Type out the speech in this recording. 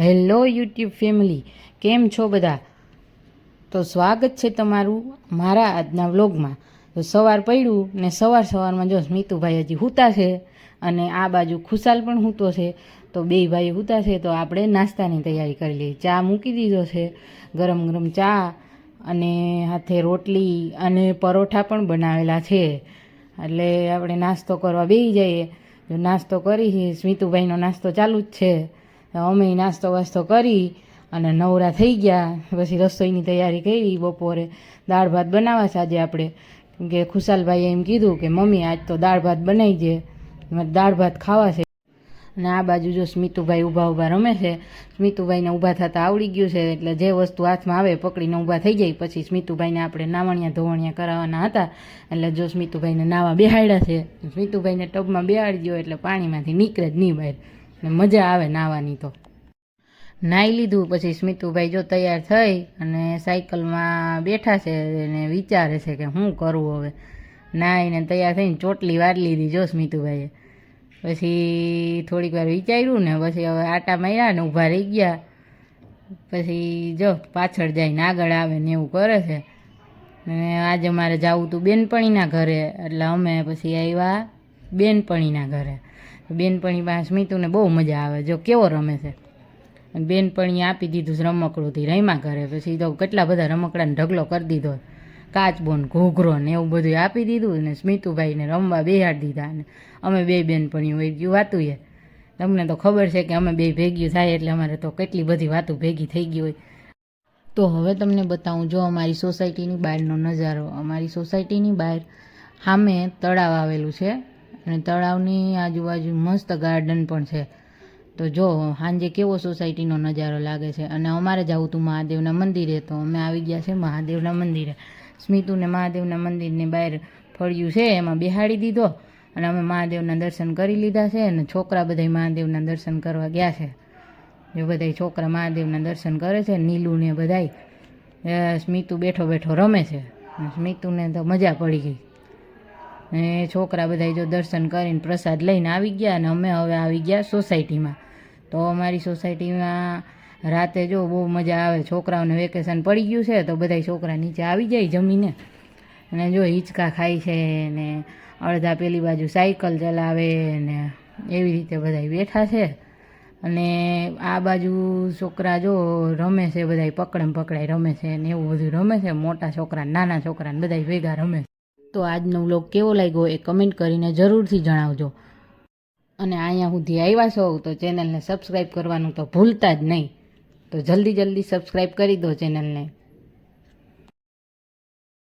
Hello YouTube family, કેમ છો બધા? તો સ્વાગત છે તમારું મારા આજના વ્લોગમાં. તો સવાર પડ્યું ને સવાર સવારમાં જો સ્મિતુભાઈ હજી હૂતા છે અને આ બાજુ ખુશાલ પણ હૂતો છે, તો બે ભાઈ હૂતા છે, તો આપણે નાસ્તાની તૈયારી કરી લઈએ. ચા મૂકી દીધો છે, ગરમ ગરમ ચા અને હાથે રોટલી અને પરોઠા પણ બનાવેલા છે. એટલે આપણે નાસ્તો કરવા બેસી જઈએ. જો નાસ્તો કરી સ્મિતુભાઈનો નાસ્તો ચાલુ જ છે. અમે નાસ્તો વાસ્તો કરી અને નવરા થઈ ગયા. પછી રસોઈની તૈયારી કરી બપોરે દાળ ભાત બનાવવા છે આજે આપણે. કે ખુશાલભાઈએ એમ કીધું કે મમ્મી આજ તો દાળ ભાત બનાવી દે દાળ ભાત ખાવા છે. અને આ બાજુ જો સ્મિતુભાઈ ઊભા ઊભા રમે છે. સ્મિતુભાઈને ઊભા થતાં આવડી ગયું છે એટલે જે વસ્તુ હાથમાં આવે પકડીને ઊભા થઈ જાય. પછી સ્મિતુભાઈને આપણે નાવણિયા ધોવણિયા કરાવવાના હતા. એટલે જો સ્મિતુભાઈને નાવા બેહાડ્યા છે સ્મિતુભાઈને ટબમાં બેહાડી ગયો એટલે પાણીમાંથી નીકળે જ નહીં બહાર. ને મજા આવે નાહવાની તો. નાહી લીધું, પછી સ્મિતુભાઈ જો તૈયાર થઈ અને સાયકલમાં બેઠા છે અને વિચારે છે કે શું કરવું હવે. નાહીને તૈયાર થઈને ચોટલી વાર લીધી જો સ્મિતુભાઈએ. પછી થોડીક વાર વિચાર્યું ને પછી હવે આટા માર્યા ને ઊભા રહી ગયા. પછી જો પાછળ જઈને આગળ આવે ને એવું કરે છે. અને આજે મારે જવું હતું બેનપણીના ઘરે, એટલે અમે પછી આવ્યા બેનપણીના ઘરે. બેનપણી પાસે સ્મિતુને બહુ મજા આવે, જો કેવો રમે છે. અને બેનપણીએ આપી દીધું છે રમકડુંથી, રમ્યા કરે, પછી તો કેટલા બધા રમકડાને ઢગલો કરી દીધો. કાચબોન, ઘોઘરો ને એવું બધું આપી દીધું ને સ્મિતુભાઈને રમવા બેહાડી દીધા. ને અમે બે બેનપણી હોય ગયું વાતું એ. તમને તો ખબર છે કે અમે બે ભેગ્યું થાય એટલે અમારે તો કેટલી બધી વાતો ભેગી થઈ ગઈ હોય. તો હવે તમને બતાવું, જો અમારી સોસાયટીની બહારનો નજારો, અમારી સોસાયટીની બહાર સામે તળાવ આવેલું છે. અને તળાવની આજુબાજુ મસ્ત ગાર્ડન પણ છે. તો જો, સાંજે કેવો સોસાયટીનો નજારો લાગે છે? અને અમારે જવું હતું મહાદેવના મંદિરે, તો અમે આવી ગયા છે મહાદેવના મંદિરે. સ્મિતુને મહાદેવના મંદિરની બહાર ફળિયું છે, એમાં બેહાડી દીધો અને અમે મહાદેવના દર્શન કરી લીધા છે અને છોકરા બધાય મહાદેવના દર્શન કરવા ગયા છે. જો બધાય છોકરા મહાદેવના દર્શન કરે છે નીલુને બધાય સ્મિતુ બેઠો બેઠો રમે છે. સ્મિતુને તો મજા પડી ગઈ. ને છોકરા બધા જો દર્શન કરીને પ્રસાદ લઈને આવી ગયા અને અમે હવે આવી ગયા સોસાયટીમાં. તો અમારી સોસાયટીમાં રાતે જો બહુ મજા આવે, છોકરાઓને વેકેશન પડી ગયું છે, તો બધા છોકરા નીચે આવી જાય જમીને. અને જો હિંચકા ખાય છે ને અડધા પેલી બાજુ સાયકલ ચલાવે ને એવી રીતે બધા બેઠા છે. અને આ બાજુ છોકરા જો રમે છે બધા પકડમ પકડાઈ રમે છે ને એવું બધું રમે છે. મોટા છોકરા નાના છોકરાને બધા ભેગા રમે તો આજનો વ્લોગ કેવો લાગ્યો એ કમેન્ટ કરીને જરૂરથી જણાવજો. અને અહીંયા સુધી આવ્યા છો તો ચેનલને સબસ્ક્રાઈબ કરવાનું તો ભૂલતા જ નહીં. તો જલ્દી જલ્દી સબસ્ક્રાઈબ કરી દો ચેનલને.